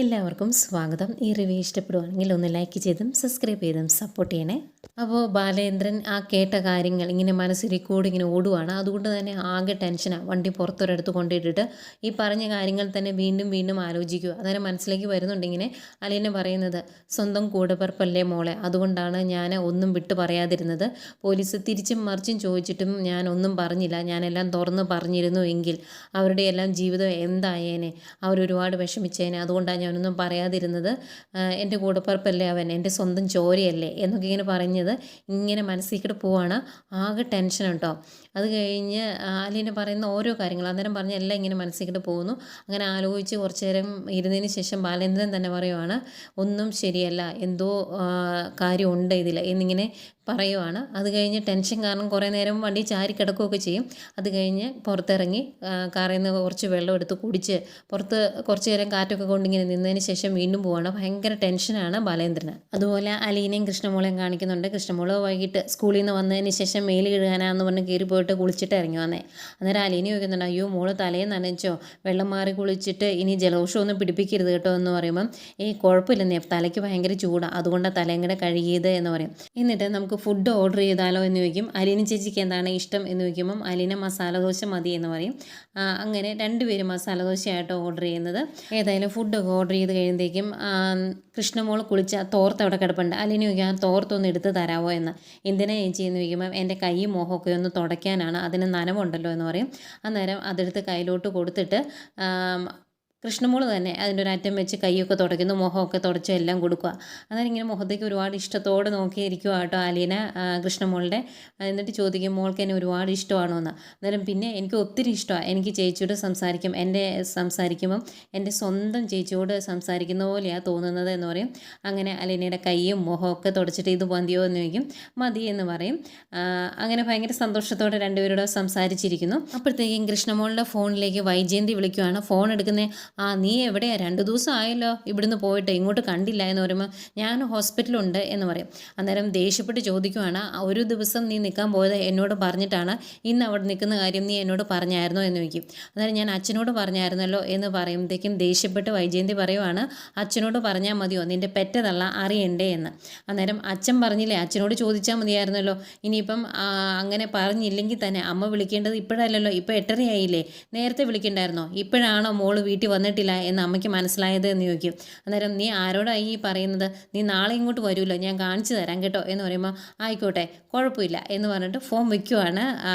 എല്ലാവർക്കും സ്വാഗതം. ഈ റിവ്യൂ ഇഷ്ടപ്പെടുവാണെങ്കിൽ ഒന്ന് ലൈക്ക് ചെയ്തും സബ്സ്ക്രൈബ് ചെയ്തും സപ്പോർട്ട് ചെയ്യണേ. അപ്പോൾ ബാലേന്ദ്രൻ ആ കേട്ട കാര്യങ്ങൾ ഇങ്ങനെ മനസ്സിൽ കൂടി ഇങ്ങനെ ഓടുവാണ്. അതുകൊണ്ട് തന്നെ ആകെ ടെൻഷനാണ് വണ്ടി പുറത്തൊരിടത്ത് കൊണ്ടിട്ടിട്ട് ഈ പറഞ്ഞ കാര്യങ്ങൾ തന്നെ വീണ്ടും വീണ്ടും ആലോചിക്കുക. അന്നേരം മനസ്സിലേക്ക് വരുന്നുണ്ട് ഇങ്ങനെ. അലീനെ പറയുന്നത് സ്വന്തം കൂടപ്പറപ്പല്ലേ മോളെ? അതുകൊണ്ടാണ് ഞാൻ ഒന്നും വിട്ട് പറയാതിരുന്നത്. പോലീസ് തിരിച്ചും മറിച്ചും ചോദിച്ചിട്ടും ഞാൻ ഒന്നും പറഞ്ഞില്ല. ഞാനെല്ലാം തുറന്ന് പറഞ്ഞിരുന്നു എങ്കിൽ അവരുടെ എല്ലാം ജീവിതം എന്തായേനെ? അവരൊരുപാട് വിഷമിച്ചേനെ. അതുകൊണ്ടാണ് ഞാനൊന്നും പറയാതിരുന്നത് എന്റെ കൂടപ്പറപ്പല്ലേ അവൻ? എന്റെ സ്വന്തം ചോരയല്ലേ എന്നൊക്കെ ഇങ്ങനെ പറഞ്ഞത്. ഇങ്ങനെ മനസ്സിലേക്കിട്ട് പോവാണ്. ആകെ ടെൻഷൻ കേട്ടോ അത് കഴിഞ്ഞ് അലീന പറയുന്ന ഓരോ കാര്യങ്ങൾ അന്നേരം പറഞ്ഞ എല്ലാം ഇങ്ങനെ മനസ്സിലേക്കിട്ട് കൂടെ പോകുന്നു. അങ്ങനെ ആലോചിച്ച് കുറച്ച് നേരം ഇരുന്നതിന് ശേഷം ബാലേന്ദ്രൻ തന്നെ പറയുവാണ് ഒന്നും ശരിയല്ല. എന്തോ കാര്യമുണ്ട് ഇതിൽ എന്നിങ്ങനെ പറയുവാണ്. അത് കഴിഞ്ഞ് ടെൻഷൻ കാരണം കുറേ നേരം വണ്ടി ചാരി കിടക്കുകയൊക്കെ ചെയ്യും. അത് കഴിഞ്ഞ് പുറത്തിറങ്ങി കാറിൽ നിന്ന് കുറച്ച് വെള്ളം എടുത്ത് കുടിച്ച് പുറത്ത് കുറച്ച് നേരം കാറ്റൊക്കെ കൊണ്ടിങ്ങനെ നിന്നതിന് ശേഷം വീണ്ടും പോവാണ്. ഭയങ്കര ടെൻഷനാണ് ബാലേന്ദ്രന്. അതുപോലെ അലീനയും കൃഷ്ണമോളെയും കാണിക്കുന്നുണ്ട്. കൃഷ്ണമോൾ വൈകിട്ട് സ്കൂളിൽ നിന്ന് വന്നതിന് ശേഷം മേൽ കഴുകാനാന്ന് പറഞ്ഞ് കയറി പോയിട്ട് കുളിച്ചിട്ട് ഇറങ്ങി വന്നേ. അന്നേരം അലീനയും ചോദിക്കുന്നുണ്ട് അയ്യോ മോൾ തലയിൽ നനച്ചോ? വെള്ളം മാറി കുളിച്ചിട്ട് ഇനി ജലദോഷം ഒന്നും പിടിപ്പിക്കരുത് കേട്ടോ എന്ന് പറയുമ്പം ഈ കുഴപ്പമില്ലെന്നേ തലയ്ക്ക് ഭയങ്കര ചൂടാണ് അതുകൊണ്ടാണ് തലയും കൂടെ കഴുകിയത് എന്ന് പറയും. എന്നിട്ട് നമുക്ക് ഫുഡ് ഓർഡർ ചെയ്താലോ എന്ന് ചോദിക്കും. അലീന ചേച്ചിക്ക് എന്താണ് ഇഷ്ടം എന്ന് ചോദിക്കുമ്പം അലീന മസാല ദോശ മതി എന്ന് പറയും. അങ്ങനെ രണ്ടുപേരും മസാല ദോശയായിട്ട് ഓർഡർ ചെയ്യുന്നത്. ഏതായാലും ഫുഡൊക്കെ ഓർഡർ ചെയ്ത് കഴിയുമ്പോഴത്തേക്കും കൃഷ്ണമോൾ കുളിച്ച തോർത്ത് അവിടെ കിടപ്പുണ്ട്. അലീന ചോദിക്കും ആ തോർത്തൊന്ന് എടുത്ത് തരാമോ എന്ന്. എന്തിനാ ചേച്ചി? എന്ന് ചോദിക്കുമ്പം എന്റെ കൈ മുഖമൊക്കെ ഒന്ന് തുടയ്ക്കാനാണ്. അതിന് നനവുണ്ടല്ലോ എന്ന് പറയും. അന്നേരം അതെടുത്ത് കയ്യിലോട്ട് കൊടുത്തിട്ട് കൃഷ്ണമോൾ തന്നെ അതിന്റെ ഒരു അറ്റം വെച്ച് കൈയൊക്കെ തുടയ്ക്കുന്നു മുഖമൊക്കെ തുടച്ച് എല്ലാം കൊടുക്കുക. അന്നേരം ഇങ്ങനെ മുഖത്തേക്ക് ഒരുപാട് ഇഷ്ടത്തോടെ നോക്കിയിരിക്കുക കേട്ടോ ആലീന കൃഷ്ണമോളുടെ എന്നിട്ട് ചോദിക്കും മോൾക്ക് എന്നെ ഒരുപാട് ഇഷ്ടമാണോ എന്ന് അന്നേരം പിന്നെ എനിക്ക് ഒത്തിരി ഇഷ്ടമാണ് എനിക്ക് ചേച്ചിയോട് സംസാരിക്കും. എന്റെ സംസാരിക്കുമ്പം എന്റെ സ്വന്തം ചേച്ചിയോട് സംസാരിക്കുന്ന പോലെയാണ് തോന്നുന്നത് എന്ന് പറയും. അങ്ങനെ അലീനയുടെ കൈയും മുഖമൊക്കെ തുടച്ചിട്ട് ഇത് മതിയോ എന്ന് ചോദിക്കും. മതി എന്ന് പറയും. അങ്ങനെ ഭയങ്കര സന്തോഷത്തോടെ രണ്ടുപേരോട് സംസാരിച്ചിരിക്കുന്നു. അപ്പോഴത്തേക്കും കൃഷ്ണമോളുടെ ഫോണിലേക്ക് വൈജയന്തി വിളിക്കുവാണ്. ഫോൺ എടുക്കുന്ന ആ നീ എവിടെയാ? രണ്ട് ദിവസം ആയല്ലോ. ഇവിടുന്ന് പോയിട്ട് ഇങ്ങോട്ട് കണ്ടില്ല എന്ന് പറയുമ്പോൾ ഞാൻ ഹോസ്പിറ്റലുണ്ട് എന്ന് പറയും. അന്നേരം ദേഷ്യപ്പെട്ട് ചോദിക്കുവാണ് ഒരു ദിവസം നീ നിൽക്കാൻ പോയത് എന്നോട് പറഞ്ഞിട്ടാണ്? ഇന്ന് അവിടെ നിൽക്കുന്ന കാര്യം നീ എന്നോട് പറഞ്ഞായിരുന്നോ? എന്ന് ചോദിക്കും. അന്നേരം ഞാൻ അച്ഛനോട് പറഞ്ഞായിരുന്നല്ലോ എന്ന് പറയുമ്പോഴത്തേക്കും ദേഷ്യപ്പെട്ട് വൈജയന്തി പറയുവാണ് അച്ഛനോട് പറഞ്ഞാൽ മതിയോ? നിന്റെ പെറ്റതല്ല അറിയണ്ടേ? എന്ന്. അന്നേരം അച്ഛൻ പറഞ്ഞില്ലേ അച്ഛനോട് ചോദിച്ചാൽ മതിയായിരുന്നല്ലോ. ഇനിയിപ്പം അങ്ങനെ പറഞ്ഞില്ലെങ്കിൽ തന്നെ അമ്മ വിളിക്കേണ്ടത് ഇപ്പോഴല്ലല്ലോ. ഇപ്പോൾ എട്ടരയായില്ലേ. നേരത്തെ വിളിക്കണ്ടായിരുന്നോ? ഇപ്പോഴാണോ മോൾ വീട്ടിൽ വന്നിട്ടില്ല എന്ന് അമ്മയ്ക്ക് മനസ്സിലായത് എന്ന് ചോദിക്കും. അന്നേരം നീ ആരോടായി ഈ പറയുന്നത്? നീ നാളെ ഇങ്ങോട്ട് വരുമല്ലോ ഞാൻ കാണിച്ചു തരാം കേട്ടോ എന്ന് പറയുമ്പോൾ ആയിക്കോട്ടെ കുഴപ്പമില്ല എന്ന് പറഞ്ഞിട്ട് ഫോം വെക്കുവാണ് ആ,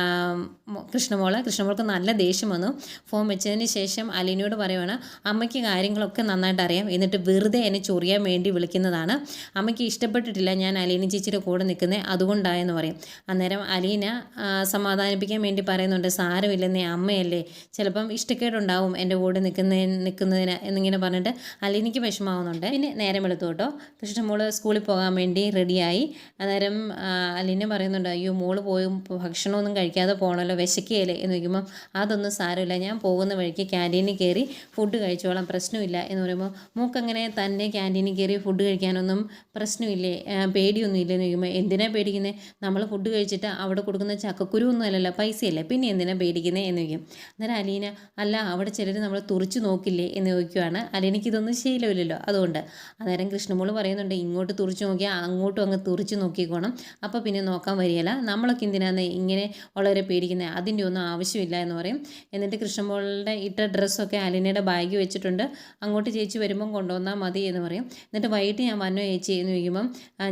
കൃഷ്ണമോൾ. കൃഷ്ണമോൾക്ക് നല്ല ദേഷ്യം വന്നു. ഫോം വെച്ചതിന് ശേഷം അലീനയോട് പറയുവാണ് അമ്മയ്ക്ക് കാര്യങ്ങളൊക്കെ നന്നായിട്ട് അറിയാം. എന്നിട്ട് വെറുതെ എന്നെ ചൊറിയാൻ വേണ്ടി വിളിക്കുന്നതാണ്. അമ്മയ്ക്ക് ഇഷ്ടപ്പെട്ടിട്ടില്ല ഞാൻ അലീന ചേച്ചിയുടെ കൂടെ നിൽക്കുന്നത് അതുകൊണ്ടായെന്ന് പറയും. അന്നേരം അലീന സമാധാനിപ്പിക്കാൻ വേണ്ടി പറയുന്നുണ്ട് സാരമില്ലെന്നേ അമ്മയല്ലേ. ചിലപ്പം ഇഷ്ടക്കേടുണ്ടാവും എന്റെ കൂടെ നിൽക്കുന്ന നിൽക്കുന്നതിന് എന്നിങ്ങനെ പറഞ്ഞിട്ട് അലീനയ്ക്ക് വിഷമാവുന്നുണ്ട് പിന്നെ നേരം എടുത്തു കേട്ടോ. കൃഷ്ണമോൾ സ്കൂളിൽ പോകാൻ വേണ്ടി റെഡിയായി. അന്നേരം അലീന പറയുന്നുണ്ട് അയ്യോ മോൾ പോയി ഭക്ഷണമൊന്നും കഴിക്കാതെ പോകണമല്ലോ വിശക്കുകയല്ലേ? എന്ന് ചോദിക്കുമ്പം അതൊന്നും സാരമില്ല ഞാൻ പോകുന്ന വഴിക്ക് ക്യാന്റീനിൽ കയറി ഫുഡ് കഴിച്ചോളാം പ്രശ്നമില്ല. എന്ന് പറയുമ്പോൾ മൂക്കങ്ങനെ തന്നെ ക്യാന്റീനിൽ കയറി ഫുഡ് കഴിക്കാനൊന്നും പ്രശ്നമില്ലേ? പേടിയൊന്നും ഇല്ല എന്ന് ചോദിക്കുമ്പോൾ എന്തിനാ പേടിക്കുന്നത് നമ്മൾ ഫുഡ് കഴിച്ചിട്ട് അവിടെ കൊടുക്കുന്ന ചക്കക്കുരു ഒന്നും അല്ലല്ലോ പൈസയല്ലേ? പിന്നെ എന്തിനാ പേടിക്കുന്നത് എന്ന് ചോദിക്കും. അന്നേരം അലീന അല്ല അവിടെ ചിലർ നമ്മൾ തുറിച്ച് നോക്കില്ലേ എന്ന് ചോദിക്കുവാണ്. അല്ല എനിക്കിതൊന്നും ശീലമില്ലല്ലോ. അതുകൊണ്ട് അന്നേരം കൃഷ്ണമോൾ പറയുന്നുണ്ട് ഇങ്ങോട്ട് തുറച്ചു നോക്കിയാൽ അങ്ങോട്ടും അങ്ങ് തുറച്ചു നോക്കിക്കോണം. അപ്പോൾ പിന്നെ നോക്കാൻ വരികയില്ല. നമ്മളൊക്കെ എന്തിനാന്ന് ഇങ്ങനെ വളരെ പേടിക്കുന്നത് അതിന്റെ ഒന്നും ആവശ്യമില്ല എന്ന് പറയും. എന്നിട്ട് കൃഷ്ണമോളുടെ ഇട്ട ഡ്രസ്സൊക്കെ അലിനയുടെ ബാഗ് വെച്ചിട്ടുണ്ട്. അങ്ങോട്ട് ചേച്ചി വരുമ്പം കൊണ്ടുവന്നാൽ മതി എന്ന് പറയും. എന്നിട്ട് വൈകിട്ട് ഞാൻ വന്നോ ചേച്ചി എന്ന് ചോദിക്കുമ്പം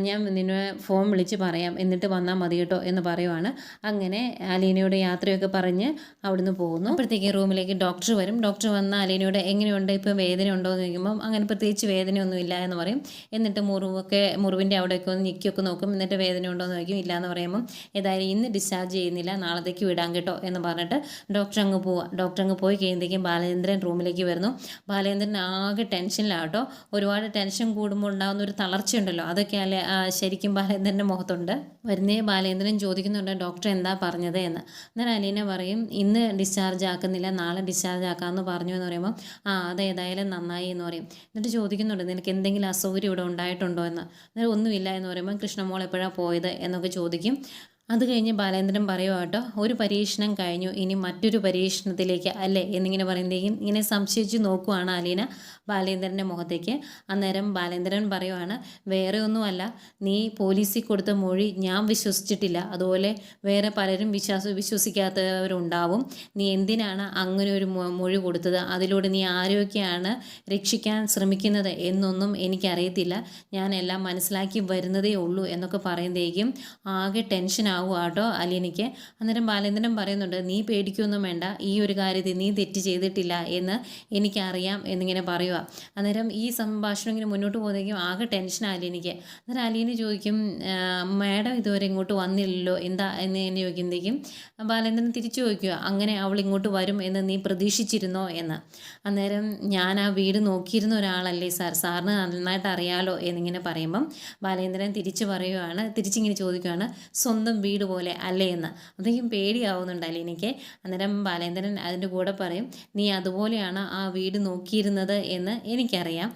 ഞാൻ നിന്നെ ഫോൺ വിളിച്ച് പറയാം. എന്നിട്ട് വന്നാൽ മതി കേട്ടോ എന്ന് പറയുവാണ്. അങ്ങനെ അലീനയോട് യാത്രയൊക്കെ പറഞ്ഞ് അവിടുന്ന് പോകുന്നു. അപ്പോഴത്തേക്ക് റൂമിലേക്ക് ഡോക്ടർ വരും. ഡോക്ടർ വന്ന അലീനയോട് എങ്ങനെയുണ്ട്? ഇപ്പം വേദന ഉണ്ടോ എന്ന് ചോദിക്കുമ്പം അങ്ങനെ പ്രത്യേകിച്ച് വേദനയൊന്നുമില്ല എന്ന് പറയും. എന്നിട്ട് മുറിവൊക്കെ മുറിവിന്റെ അവിടെയൊക്കെ ഒന്ന് ഞെക്കിയൊക്കെ നോക്കും. എന്നിട്ട് വേദന ഉണ്ടോ എന്ന് ചോദിക്കും. ഇല്ല എന്ന് പറയുമ്പം ഏതായാലും ഇന്ന് ഡിസ്ചാർജ് ചെയ്യുന്നില്ല. നാളത്തേക്ക് വിടാൻ കേട്ടോ എന്ന് പറഞ്ഞിട്ട് ഡോക്ടർ അങ്ങ് പോവുക ഡോക്ടർ അങ്ങ് പോയി കഴിയുമ്പോഴേക്കും ബാലേന്ദ്രൻ റൂമിലേക്ക് വരുന്നു. ബാലേന്ദ്രൻ ആകെ ടെൻഷനിലാട്ടോ ഒരുപാട് ടെൻഷൻ കൂടുമ്പോൾ ഉണ്ടാകുന്ന ഒരു തളർച്ചയുണ്ടല്ലോ. അതൊക്കെ അല്ലെ ശരിക്കും ബാലേന്ദ്രന്റെ മുഖത്തുണ്ട്. വരുന്നേ ബാലേന്ദ്രൻ ചോദിക്കുന്നുണ്ട് ഡോക്ടർ എന്താ പറഞ്ഞത്? എന്ന്. അന്നേരം അലീന പറയും ഇന്ന് ഡിസ്ചാർജ് ആക്കുന്നില്ല. നാളെ ഡിസ്ചാർജ് ആക്കാമെന്ന് പറഞ്ഞു എന്ന് പറയുമ്പോൾ ആ അത് ഏതായാലും നന്നായി എന്ന് പറയും. എന്നിട്ട് ചോദിക്കുന്നുണ്ട് നിനക്ക് എന്തെങ്കിലും അസൗകര്യം ഇവിടെ ഉണ്ടായിട്ടുണ്ടോ? എന്ന്. അന്നേരം ഒന്നുമില്ല എന്ന് പറയുമ്പോൾ കൃഷ്ണമോൾ എപ്പോഴാണ് പോയത്? എന്നൊക്കെ ചോദിക്കും. അത് കഴിഞ്ഞ് ബാലേന്ദ്രൻ പറയുക കേട്ടോ ഒരു പരീക്ഷണം കഴിഞ്ഞു ഇനി മറ്റൊരു പരീക്ഷണത്തിലേക്ക് അല്ലേ? എന്നിങ്ങനെ പറയുമ്പോഴേക്കും ഇങ്ങനെ സംശയിച്ച് നോക്കുവാണ് അലീന ബാലേന്ദ്രന്റെ മുഖത്തേക്ക്. അന്നേരം ബാലേന്ദ്രൻ പറയുവാണ് വേറെ ഒന്നുമല്ല നീ പോലീസിൽ കൊടുത്ത മൊഴി ഞാൻ വിശ്വസിച്ചിട്ടില്ല. അതുപോലെ വേറെ പലരും വിശ്വാസ വിശ്വസിക്കാത്തവരുണ്ടാവും. നീ എന്തിനാണ് അങ്ങനെ ഒരു മൊഴി കൊടുത്തത്? അതിലൂടെ നീ ആരോഗ്യമാണ് രക്ഷിക്കാൻ ശ്രമിക്കുന്നത് എന്നൊന്നും എനിക്കറിയത്തില്ല. ഞാനെല്ലാം മനസ്സിലാക്കി വരുന്നതേ ഉള്ളൂ എന്നൊക്കെ പറയുമ്പോഴേക്കും ആകെ ടെൻഷൻ ആവുക കേട്ടോ അലീനയ്ക്ക്. അന്നേരം ബാലേന്ദ്രൻ പറയുന്നുണ്ട് നീ പേടിക്കൊന്നും വേണ്ട. ഈ ഒരു കാര്യത്തിൽ നീ തെറ്റ് ചെയ്തിട്ടില്ല എന്ന് എനിക്കറിയാം എന്നിങ്ങനെ പറയുക. അന്നേരം ഈ സംഭാഷണം ഇങ്ങനെ മുന്നോട്ട് പോകുന്നതെങ്കിൽ ആകെ ടെൻഷൻ അലീനയ്ക്ക്. അന്നേരം അലീന ചോദിക്കും മാഡം ഇതുവരെ ഇങ്ങോട്ട് വന്നില്ലല്ലോ. എന്താ? എന്ന് എന്നെ ചോദിക്കുമ്പോഴേക്കും ബാലേന്ദ്രൻ തിരിച്ചു ചോദിക്കുക അങ്ങനെ അവൾ ഇങ്ങോട്ട് വരും എന്ന് നീ പ്രതീക്ഷിച്ചിരുന്നോ? എന്ന്. അന്നേരം ഞാൻ ആ വീട് നോക്കിയിരുന്ന ഒരാളല്ലേ സാർ. സാറിന് നന്നായിട്ട് അറിയാലോ എന്നിങ്ങനെ പറയുമ്പം ബാലേന്ദ്രൻ തിരിച്ചു പറയുകയാണ് തിരിച്ചിങ്ങനെ ചോദിക്കുകയാണ് സ്വന്തം വീട് പോലെ അല്ലേ എന്ന്. അതെങ്കിലും പേടിയാവുന്നുണ്ട് അലീനയ്ക്ക് അന്നേരം ബാലേന്ദ്രൻ അതിന്റെ കൂടെ പറയും നീ അതുപോലെയാണ് ആ വീട് നോക്കിയിരുന്നത് എന്ന് എനിക്കറിയാം.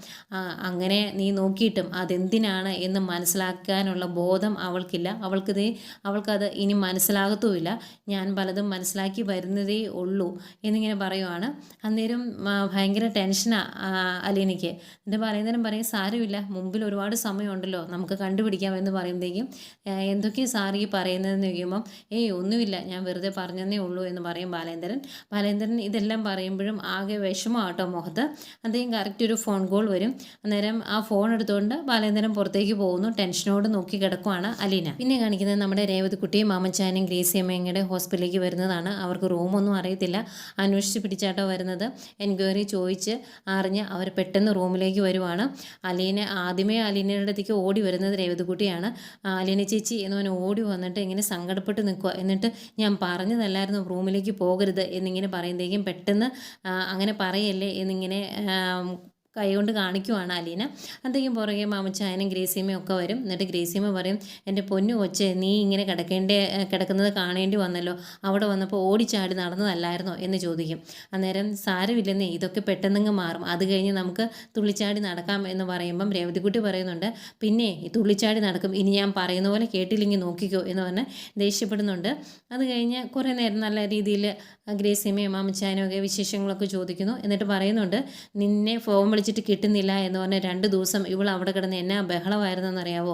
അങ്ങനെ നീ നോക്കിയിട്ടും അതെന്തിനാണ് എന്ന് മനസ്സിലാക്കാനുള്ള ബോധം അവൾക്കില്ല. അവൾക്കിത് അവൾക്കത് ഇനി മനസ്സിലാകത്തുമില്ല. ഞാൻ പലതും മനസ്സിലാക്കി വരുന്നതേ ഉള്ളൂ എന്നിങ്ങനെ പറയുവാണ്. അന്നേരം ഭയങ്കര ടെൻഷനാണ് എനിക്ക്. എന്റെ ബാലേന്ദ്രൻ പറയും സാരമില്ല മുമ്പിൽ ഒരുപാട് സമയമുണ്ടല്ലോ. നമുക്ക് കണ്ടുപിടിക്കാം എന്ന് പറയുമ്പോഴേക്കും എന്തൊക്കെയാണ് സാർ ഈ പറയുന്നതെന്ന് ചോദിക്കുമ്പം ഏയ് ഒന്നുമില്ല ഞാൻ വെറുതെ പറഞ്ഞതേ ഉള്ളൂ എന്ന് പറയും ബാലേന്ദ്രൻ. ബാലേന്ദ്രൻ ഇതെല്ലാം പറയുമ്പോഴും ആകെ വിഷമമാട്ടോ മുഖത്ത്. അദ്ദേഹം കറക്റ്റ് ഒരു ഫോൺ കോൾ വരും. അന്നേരം ആ ഫോൺ എടുത്തുകൊണ്ട് ബാലേന്ദ്രൻ പുറത്തേക്ക് പോകുന്നു. ടെൻഷനോട് നോക്കി കിടക്കുവാണ് അലീന. പിന്നെ കാണിക്കുന്നത് നമ്മുടെ രേവതിക്കുട്ടിയും മാമച്ചാനും ഗ്രേസിയമ്മയുടെ ഹോസ്പിറ്റലിലേക്ക് വരുന്നതാണ്. അവർക്ക് റൂമൊന്നും അറിയത്തില്ല. അന്വേഷിച്ച് പിടിച്ചാട്ടോ വരുന്നത്. എൻക്വയറി ചോദിച്ച് അറിഞ്ഞ് അവർ പെട്ടെന്ന് റൂമിലേക്ക് വരുവാണ്. അലീന ആദ്യമേ അലീനയുടെ അടുത്തേക്ക് ഓടി വരുന്നത് രേവതിക്കുട്ടിയാണ് അലീന ചേച്ചി എന്ന് പറഞ്ഞ് ഓടി വന്നിട്ട് ഇങ്ങനെ സങ്കടപ്പെട്ട് നിൽക്കുക. എന്നിട്ട് ഞാൻ പറഞ്ഞതല്ലായിരുന്നു റൂമിലേക്ക് പോകരുത് എന്നിങ്ങനെ പറയുമ്പോഴേക്കും പെട്ടെന്ന് അങ്ങനെ പറയല്ലേ എന്നിങ്ങനെ കൈകൊണ്ട് കാണിക്കുവാണ് അലീന. അന്തേക്കും പുറകെ മാമച്ചായനും ഗ്രേസിയമ്മയും ഒക്കെ വരും. എന്നിട്ട് ഗ്രേസിയമ്മ പറയും എന്റെ പൊന്നു കൊച്ച് നീ ഇങ്ങനെ കിടക്കേണ്ട കിടക്കുന്നത് കാണേണ്ടി വന്നല്ലോ. അവിടെ വന്നപ്പോൾ ഓടിച്ചാടി നടന്നതല്ലായിരുന്നോ? എന്ന് ചോദിക്കും. അന്നേരം സാരമില്ലെന്നേ ഇതൊക്കെ പെട്ടെന്നങ്ങ് മാറും. അത് കഴിഞ്ഞ് നമുക്ക് തുള്ളിച്ചാടി നടക്കാം എന്ന് പറയുമ്പം രേവതിക്കുട്ടി പറയുന്നുണ്ട് പിന്നെ തുള്ളിച്ചാടി നടക്കും. ഇനി ഞാൻ പറയുന്ന പോലെ കേട്ടില്ലെങ്കിൽ നോക്കിക്കോ എന്ന് പറഞ്ഞ് ദേഷ്യപ്പെടുന്നുണ്ട്. അത് കഴിഞ്ഞ് കുറേ നേരം നല്ല രീതിയിൽ ഗ്രേസിയമ്മയും മാമച്ചായനും ഒക്കെ വിശേഷങ്ങളൊക്കെ ചോദിക്കുന്നു. എന്നിട്ട് പറയുന്നുണ്ട് നിന്നെ ഫോം വിളിച്ചിട്ട് കിട്ടുന്നില്ല എന്ന് പറഞ്ഞ് രണ്ട് ദിവസം ഇവൾ അവിടെ കിടന്ന് എന്നാ ബഹളമായിരുന്നെന്നറിയാവോ?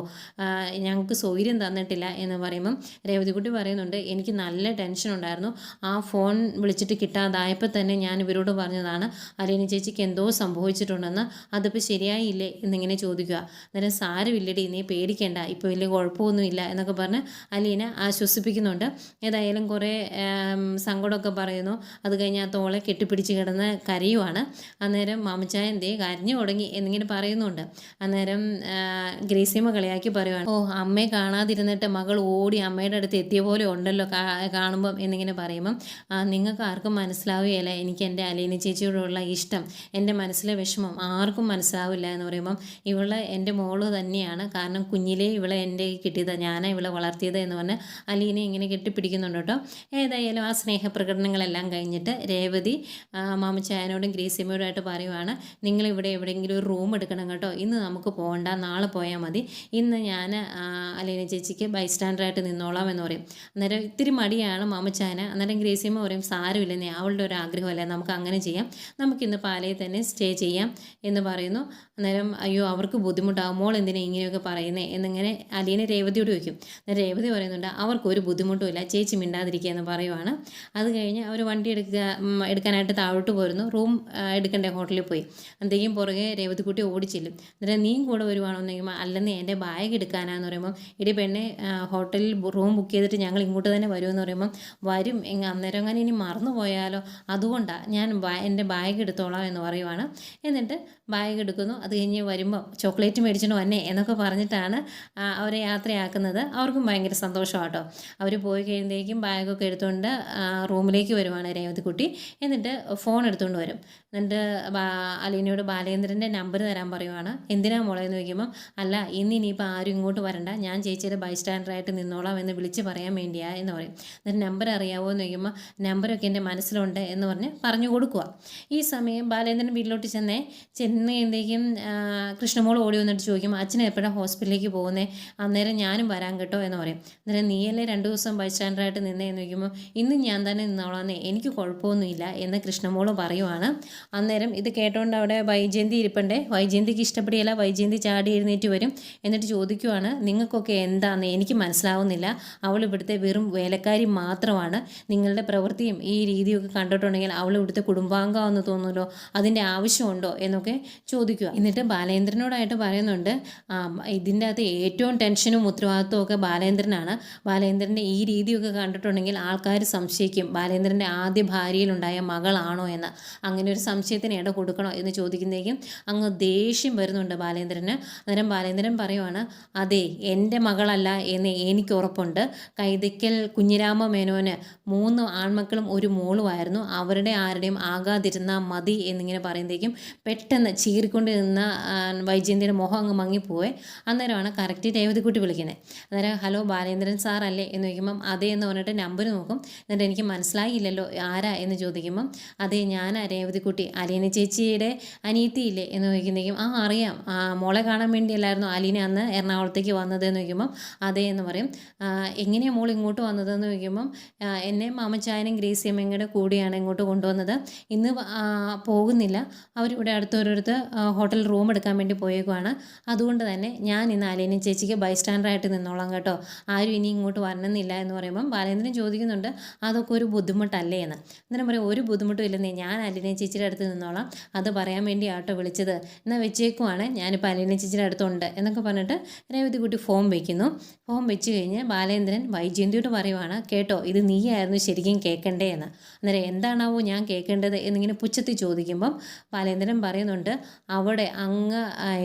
ഞങ്ങൾക്ക് സൗകര്യം തന്നിട്ടില്ല എന്ന് പറയുമ്പം രേവതിക്കുട്ടി പറയുന്നുണ്ട് എനിക്ക് നല്ല ടെൻഷൻ ഉണ്ടായിരുന്നു. ആ ഫോൺ വിളിച്ചിട്ട് കിട്ടാതായപ്പോൾ തന്നെ ഞാൻ ഇവരോട് പറഞ്ഞതാണ് അലീന ചേച്ചിക്ക് എന്തോ സംഭവിച്ചിട്ടുണ്ടെന്ന്. അതിപ്പോൾ ശരിയായില്ലേ? എന്നിങ്ങനെ ചോദിക്കുക. അന്നേരം സാരമില്ലടി നീ പേടിക്കേണ്ട. ഇപ്പോൾ വലിയ കുഴപ്പമൊന്നുമില്ല എന്നൊക്കെ പറഞ്ഞ് അലീന ആശ്വസിപ്പിക്കുന്നുണ്ട്. ഏതായാലും കുറേ സങ്കടമൊക്കെ പറയുന്നു. അത് കഴിഞ്ഞ് ആ തോളെ കെട്ടിപ്പിടിച്ച് കിടന്ന് കരയുവാണ്. അന്നേരം മാമിച്ചായ എന്തേ കരഞ്ഞു തുടങ്ങി എന്നിങ്ങനെ പറയുന്നുണ്ട്. അന്നേരം ഗ്രേസിയമ്മ കളിയാക്കി പറയുവാണ് ഓ അമ്മയെ കാണാതിരുന്നിട്ട് മകൾ ഓടി അമ്മയുടെ അടുത്ത് എത്തിയ പോലെ ഉണ്ടല്ലോ കാണുമ്പം എന്നിങ്ങനെ പറയുമ്പം നിങ്ങൾക്ക് ആർക്കും മനസ്സിലാവുകയല്ല. എനിക്ക് എന്റെ അലീന ചേച്ചിയോടുള്ള ഇഷ്ടം എന്റെ മനസ്സിലെ വിഷമം ആർക്കും മനസ്സിലാവില്ല എന്ന് പറയുമ്പം ഇവളെ എന്റെ മോൾ തന്നെയാണ്. കാരണം കുഞ്ഞിലേ ഇവളെ എന്റെ കിട്ടിയത് ഞാനാണ് ഇവളെ വളർത്തിയത് എന്ന് പറഞ്ഞ് അലീനെ ഇങ്ങനെ കെട്ടിപ്പിടിക്കുന്നുണ്ട് കേട്ടോ. ഏതായാലും ആ സ്നേഹപ്രകടനങ്ങളെല്ലാം കഴിഞ്ഞിട്ട് രേവതി മാമച്ചായനോടും ഗ്രേസിയമ്മയോടായിട്ട് പറയുവാണ് നിങ്ങൾ ഇവിടെ എവിടെയെങ്കിലും ഒരു റൂം എടുക്കണം കേട്ടോ. ഇന്ന് നമുക്ക് പോകണ്ട നാളെ പോയാൽ മതി. ഇന്ന് ഞാൻ അലീന ചേച്ചിക്ക് ബൈസ്റ്റാൻഡറായിട്ട് നിന്നോളാം എന്ന് പറയും. അന്നേരം ഇത്തിരി മടിയാണ് മാമച്ചാന അന്നേരം ഗ്രേസിയമ്മ പറയും സാരമില്ലെന്നേ അവളുടെ ഒരു ആഗ്രഹമല്ലേ നമുക്ക് അങ്ങനെ ചെയ്യാം. നമുക്ക് ഇന്ന് പാലയിൽ തന്നെ സ്റ്റേ ചെയ്യാം എന്ന് പറയുന്നു. അന്നേരം അയ്യോ അവർക്ക് ബുദ്ധിമുട്ടാകും മോൾ എന്തിനാ ഇങ്ങനെയൊക്കെ പറയുന്നത് എന്നിങ്ങനെ അലീനെ രേവതിയോട് ചോദിക്കും. രേവതി പറയുന്നുണ്ട് അവർക്കൊരു ബുദ്ധിമുട്ടുമില്ല ചേച്ചി മിണ്ടാതിരിക്കുക എന്ന് പറയുവാണ്. അത് കഴിഞ്ഞ് അവർ വണ്ടി എടുക്കുക എടുക്കാനായിട്ട് താഴോട്ട് പോരുന്നു. റൂം എടുക്കേണ്ട ഹോട്ടലിൽ പോയി. എന്തെങ്കിലും പുറകെ രേവതിക്കുട്ടി ഓടിച്ചില്ലും. എന്നിട്ട് നീ കൂടെ വരുവാണോ എന്ന് അല്ലെന്ന് എന്റെ ബാഗ് എടുക്കാനാന്ന് പറയുമ്പോൾ ഇടി പെണ്ണെ ഹോട്ടലിൽ റൂം ബുക്ക് ചെയ്തിട്ട് ഞങ്ങൾ ഇങ്ങോട്ട് തന്നെ വരുമെന്ന് പറയുമ്പോൾ വരും അന്നേരം അങ്ങനെ ഇനി മറന്നു പോയാലോ? അതുകൊണ്ടാണ് ഞാൻ എന്റെ ബാഗ് എടുത്തോളാം എന്ന് പറയുവാണ്. എന്നിട്ട് ബാഗ് എടുക്കുന്നു. അത് കഴിഞ്ഞ് വരുമ്പോൾ ചോക്ലേറ്റ് മേടിച്ചിട്ട് വന്നേ എന്നൊക്കെ പറഞ്ഞിട്ടാണ് അവരെ യാത്രയാക്കുന്നത്. അവർക്കും ഭയങ്കര സന്തോഷമാട്ടോ അവർ പോയി കഴിയുമ്പോഴേക്കും ബാഗൊക്കെ എടുത്തുകൊണ്ട് റൂമിലേക്ക് വരുവാണ് രേവതിക്കുട്ടി. എന്നിട്ട് ഫോൺ എടുത്തുകൊണ്ട് വരും. എന്നിട്ട് അലീനയോട് ബാലേന്ദ്രന്റെ നമ്പർ തരാൻ പറയുവാണ്. എന്തിനാ മോളെ എന്ന് ചോദിക്കുമ്പോൾ അല്ല ഇന്ന് ഇനിയിപ്പോൾ ആരും ഇങ്ങോട്ട് വരണ്ട. ഞാൻ ചേച്ചിയുടെ ബൈസ്റ്റാൻഡറായിട്ട് നിന്നോളാം എന്ന് വിളിച്ച് പറയാൻ വേണ്ടിയാ എന്ന് പറയും. എന്നിട്ട് നമ്പർ അറിയാവോ എന്ന് ചോദിക്കുമ്പോൾ നമ്പറൊക്കെ എന്റെ മനസ്സിലുണ്ട് എന്ന് പറഞ്ഞ് പറഞ്ഞു കൊടുക്കുക ഈ സമയം ബാലേന്ദ്രൻ വീട്ടിലോട്ട് ചെന്നേ ചെന്ന് എന്തേക്കും കൃഷ്ണമോൾ ഓടി വന്നിട്ട് ചോദിക്കും അച്ഛനെ എപ്പോഴാണ് ഹോസ്പിറ്റലിലേക്ക് പോകുന്നത് അന്നേരം ഞാനും വരാൻ കേട്ടോ എന്ന് പറയും. അന്നേരം നീയല്ലേ രണ്ട് ദിവസം ബൈസ്റ്റാൻഡറായിട്ട് നിന്നേ എന്ന് ചോദിക്കുമ്പോൾ ഇന്ന് ഞാൻ തന്നെ നിന്നോളാന്നേ എനിക്ക് കുഴപ്പമൊന്നുമില്ല എന്ന് കൃഷ്ണമോൾ പറയുവാണ്. അന്നേരം ഇത് കേട്ടോണ്ട് അവിടെ വൈജയന്തി ഇരിപ്പണ്ടേ. വൈജയന്തിക്ക് ഇഷ്ടപ്പെടുകയില്ല വൈജയന്തി ചാടി എഴുന്നേറ്റ് വരും എന്നിട്ട് ചോദിക്കുവാണ് നിങ്ങൾക്കൊക്കെ എന്താന്ന് എനിക്ക് മനസ്സിലാവുന്നില്ല. അവൾ ഇവിടുത്തെ വെറും വേലക്കാരി മാത്രമാണ്. നിങ്ങളുടെ പ്രവൃത്തിയും ഈ രീതിയൊക്കെ കണ്ടിട്ടുണ്ടെങ്കിൽ അവൾ ഇവിടുത്തെ കുടുംബാംഗമാണെന്ന് തോന്നുമല്ലോ. അതിന്റെ ആവശ്യമുണ്ടോ? എന്നൊക്കെ ചോദിക്കുക എന്നിട്ട് ബാലേന്ദ്രനോടായിട്ട് പറയുന്നുണ്ട് "ആ, ഇതിന്റെ അകത്ത് ഏറ്റവും ടെൻഷനും ഉത്തരവാദിത്വവും ഒക്കെ ബാലേന്ദ്രനാണ്. ബാലേന്ദ്രന്റെ ഈ രീതിയൊക്കെ കണ്ടിട്ടുണ്ടെങ്കിൽ ആൾക്കാർ സംശയിക്കും. ബാലേന്ദ്രന്റെ ആദ്യ ഭാര്യയിലുണ്ടായ മകളാണോ എന്ന്. അങ്ങനെ ഒരു സംശയത്തിന് ഇട കൊടുക്കണോ? എന്ന് ചോദിക്കുന്നതേക്കും അങ്ങ് ദേഷ്യം വരുന്നുണ്ട് ബാലേന്ദ്രന്. അന്നേരം ബാലേന്ദ്രൻ പറയുവാണ് അതെ എന്റെ മകളല്ല എന്ന് എനിക്ക് ഉറപ്പുണ്ട്. കൈതയ്ക്കൽ കുഞ്ഞിരാമ മേനോന് മൂന്ന് ആൺമക്കളും ഒരു മോളുമായിരുന്നു. അവരുടെ ആരുടെയും ആകാതിരുന്നാൽ മതി എന്നിങ്ങനെ പറയുമ്പോഴേക്കും പെട്ടെന്ന് ചീറിക്കൊണ്ട് നിന്ന വൈജയന്തിയുടെ മുഖം അങ്ങ് മങ്ങിപ്പോവേ. അന്നേരമാണ് കറക്റ്റ് രേവതിക്കുട്ടി വിളിക്കുന്നത് അന്നേരം ഹലോ ബാലേന്ദ്രൻ സാർ അല്ലേ എന്ന് ചോദിക്കുമ്പം അതെ എന്ന് പറഞ്ഞിട്ട് നമ്പർ നോക്കും. എന്നിട്ട് എനിക്ക് മനസ്സിലായില്ലല്ലോ ആരാ? എന്ന് ചോദിക്കുമ്പം അതെ ഞാനാ രേവതിക്കുട്ടി. അലീന ചേച്ചിയുടെ അനിയത്തിയില്ലേ എന്ന് ചോദിക്കുന്നേക്കും ആ അറിയാം. ആ, മോളെ കാണാൻ വേണ്ടിയല്ലായിരുന്നു അലീന അന്ന് എറണാകുളത്തേക്ക് വന്നത് എന്ന് ചോദിക്കുമ്പം അതേ എന്ന് പറയും. എങ്ങനെയാണ് മോൾ ഇങ്ങോട്ട് വന്നതെന്ന് ചോദിക്കുമ്പം എന്നെ മാമച്ചായനും ഗ്രേസിയമ്മയുടെ കൂടിയാണ് ഇങ്ങോട്ട് കൊണ്ടുവന്നത്. ഇന്ന് പോകുന്നില്ല. അവരിവിടെ അടുത്തൊരിടത്ത് ഹോട്ടൽ റൂം എടുക്കാൻ വേണ്ടി പോയേക്കുവാണ്. അതുകൊണ്ട് തന്നെ ഞാൻ ഇന്ന് അലീന ചേച്ചിക്ക് ബൈസ്റ്റാൻഡറായിട്ട് നിന്നോളാം കേട്ടോ. ആരും ഇനി ഇങ്ങോട്ട് വരണമെന്നില്ല എന്ന് പറയുമ്പം ബാലേന്ദ്രൻ ചോദിക്കുന്നുണ്ട് അതൊക്കെ ഒരു ബുദ്ധിമുട്ടല്ലേ എന്ന്. അന്നേരം പറയും ഒരു ബുദ്ധിമുട്ടും ഇല്ലെന്നേ. ഞാൻ അലീന ചേച്ചിയുടെ അടുത്ത് നിന്നോളാം. അത് പറയാൻ ആട്ടോ വിളിച്ചത്. എന്നാൽ വെച്ചേക്കുവാണ്. ഞാനിപ്പോൾ അലീന ചേച്ചിയുടെ അടുത്തുണ്ട് എന്നൊക്കെ പറഞ്ഞിട്ട് രേവതിക്കുട്ടി ഫോം വയ്ക്കുന്നു ഫോം വെച്ച് കഴിഞ്ഞ് ബാലേന്ദ്രൻ വൈജയന്തിയോട് പറയുവാണ് കേട്ടോ ഇത് നീയായിരുന്നു ശരിക്കും കേൾക്കണ്ടേ എന്ന്. അന്നേരം എന്താണാവോ ഞാൻ കേൾക്കേണ്ടത് എന്നിങ്ങനെ പുച്ഛത്തിൽ ചോദിക്കുമ്പം ബാലേന്ദ്രൻ പറയുന്നുണ്ട് അവിടെ അങ്ങ്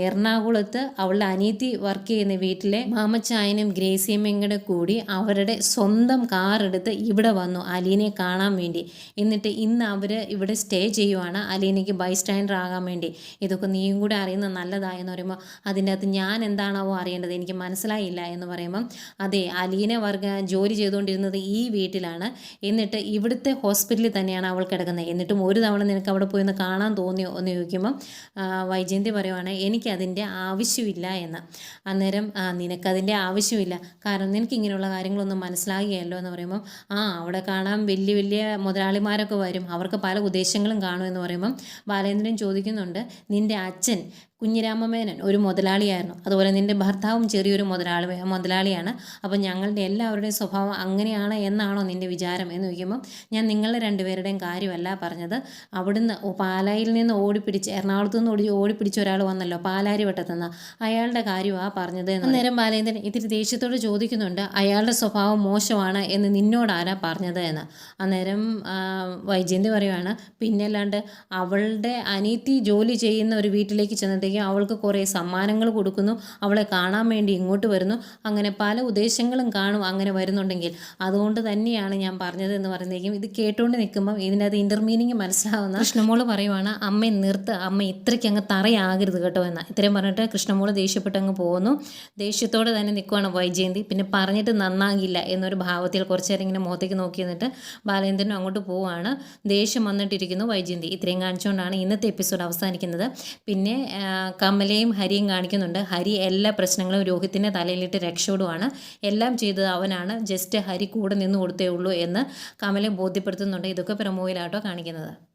എറണാകുളത്ത് അവളുടെ അനിയത്തി വർക്ക് ചെയ്യുന്ന വീട്ടിലെ മാമച്ചായനും ഗ്രേസിയമ്മയും കൂടെ കൂടി അവരുടെ സ്വന്തം കാർ എടുത്ത് ഇവിടെ വന്നു അലീനെ കാണാൻ വേണ്ടി. എന്നിട്ട് ഇന്ന് അവർ ഇവിടെ സ്റ്റേ ചെയ്യുവാണ്. അലീനയ്ക്ക് ബൈ സ്റ്റാൻഡർ ആകാൻ വേണ്ടി. ഇതൊക്കെ നീയും കൂടെ അറിയുന്നത് നല്ലതായെന്ന് പറയുമ്പോൾ അതിന്റെ അകത്ത് ഞാൻ എന്താണാവോ അറിയേണ്ടത് എനിക്ക് മനസ്സിലായില്ല എന്ന് പറയുമ്പം അതെ അലീന വർഗ ജോലി ചെയ്തുകൊണ്ടിരുന്നത് ഈ വീട്ടിലാണ്. എന്നിട്ട് ഇവിടുത്തെ ഹോസ്പിറ്റലിൽ തന്നെയാണ് അവൾ കിടക്കുന്നത്. എന്നിട്ടും ഒരു തവണ നിനക്ക് അവിടെ പോയി ഒന്ന് കാണാൻ തോന്നിയോ എന്ന് ചോദിക്കുമ്പം വൈജയന്തി പറയുവാണ് എനിക്കതിന്റെ ആവശ്യമില്ല എന്ന്. അന്നേരം നിനക്കതിന്റെ ആവശ്യമില്ല. കാരണം നിനക്ക് ഇങ്ങനെയുള്ള കാര്യങ്ങളൊന്നും മനസ്സിലാകുകയല്ലോ എന്ന് പറയുമ്പം ആ അവിടെ കാണാൻ വലിയ വലിയ മുതലാളിമാരൊക്കെ വരും. അവർക്ക് പല ഉദ്ദേശങ്ങളും കാണും എന്ന് പറയുമ്പം ബാലേന്ദ്രൻ ചോദിക്കുന്നുണ്ട് നിന്റെ അച്ഛൻ കുഞ്ഞിരാമമേനൻ ഒരു മുതലാളിയായിരുന്നു. അതുപോലെ നിന്റെ ഭർത്താവും ചെറിയൊരു മുതലാളി മുതലാളിയാണ്. അപ്പോൾ ഞങ്ങളുടെ എല്ലാവരുടെയും സ്വഭാവം അങ്ങനെയാണ് എന്നാണോ നിന്റെ വിചാരം എന്ന് ചോദിക്കുമ്പം ഞാൻ നിങ്ങളുടെ രണ്ടുപേരുടെയും കാര്യമല്ല പറഞ്ഞത്. അവിടുന്ന് പാലായിൽ നിന്ന് ഓടിപ്പിടിച്ച് എറണാകുളത്ത് നിന്ന് ഓടി ഓടിപ്പിടിച്ച ഒരാൾ വന്നല്ലോ പാലാരി വട്ടത്തുനിന്ന് അയാളുടെ കാര്യമാണ് പറഞ്ഞത് അന്നേരം നേരം ബാലേന്ദ്രൻ ഇത്തിരി ദേഷ്യത്തോട് ചോദിക്കുന്നുണ്ട് അയാളുടെ സ്വഭാവം മോശമാണ് എന്ന് നിന്നോട് ആരാ പറഞ്ഞത് എന്ന്. അന്നേരം വൈജയന്തി പറയുവാണ് പിന്നല്ലാണ്ട് അവളുടെ അനീതി ജോലി ചെയ്യുന്ന ഒരു വീട്ടിലേക്ക് ചെന്നത്തേക്കും അവൾക്ക് കുറേ സമ്മാനങ്ങൾ കൊടുക്കുന്നു. അവളെ കാണാൻ വേണ്ടി ഇങ്ങോട്ട് വരുന്നു. അങ്ങനെ പല ഉദ്ദേശങ്ങളും കാണും അങ്ങനെ വരുന്നുണ്ടെങ്കിൽ. അതുകൊണ്ട് തന്നെയാണ് ഞാൻ പറഞ്ഞത് എന്ന് പറയുന്നേക്കും ഇത് കേട്ടുകൊണ്ട് നിൽക്കുമ്പം ഇതിന്റെ അത് ഇന്റർമീനിങ് മനസ്സിലാവുന്ന കൃഷ്ണമോൾ പറയുവാണ് അമ്മ നിർത്ത് അമ്മ ഇത്രയ്ക്ക് അങ്ങ് തറയാകരുത് കേട്ടോ എന്ന്. ഇത്രയും പറഞ്ഞിട്ട് കൃഷ്ണമോൾ ദേഷ്യപ്പെട്ട് അങ്ങ് പോകുന്നു ദേഷ്യത്തോടെ തന്നെ നിൽക്കുവാണ് വൈജയന്തി. പിന്നെ പറഞ്ഞിട്ട് നന്നാകില്ല എന്നൊരു ഭാവത്തിൽ കുറച്ച് നേരം ഇങ്ങനെ മുഖത്തേക്ക് നോക്കി നിന്നിട്ട് ബാലേന്ദ്രനും അങ്ങോട്ട് പോവാണ്. ദേഷ്യം വന്നിട്ടിരിക്കുന്നു വൈജയന്തി. ഇത്രയും കാണിച്ചുകൊണ്ടാണ് ഇന്നത്തെ എപ്പിസോഡ് അവസാനിക്കുന്നത്. പിന്നെ കമലയും ഹരിയും കാണിക്കുന്നുണ്ട്. ഹരി എല്ലാ പ്രശ്നങ്ങളും രോഹിത്തിന്റെ തലയിലിട്ട് രക്ഷപ്പെടുവാണ്. എല്ലാം ചെയ്തത് അവനാണ് ജസ്റ്റ് ഹരി കൂടെ നിന്ന് കൊടുത്തേ ഉള്ളൂ എന്ന് കമലയും ബോധ്യപ്പെടുത്തുന്നുണ്ട്. ഇതൊക്കെ പ്രമോയിലാട്ടോ കാണിക്കുന്നത്.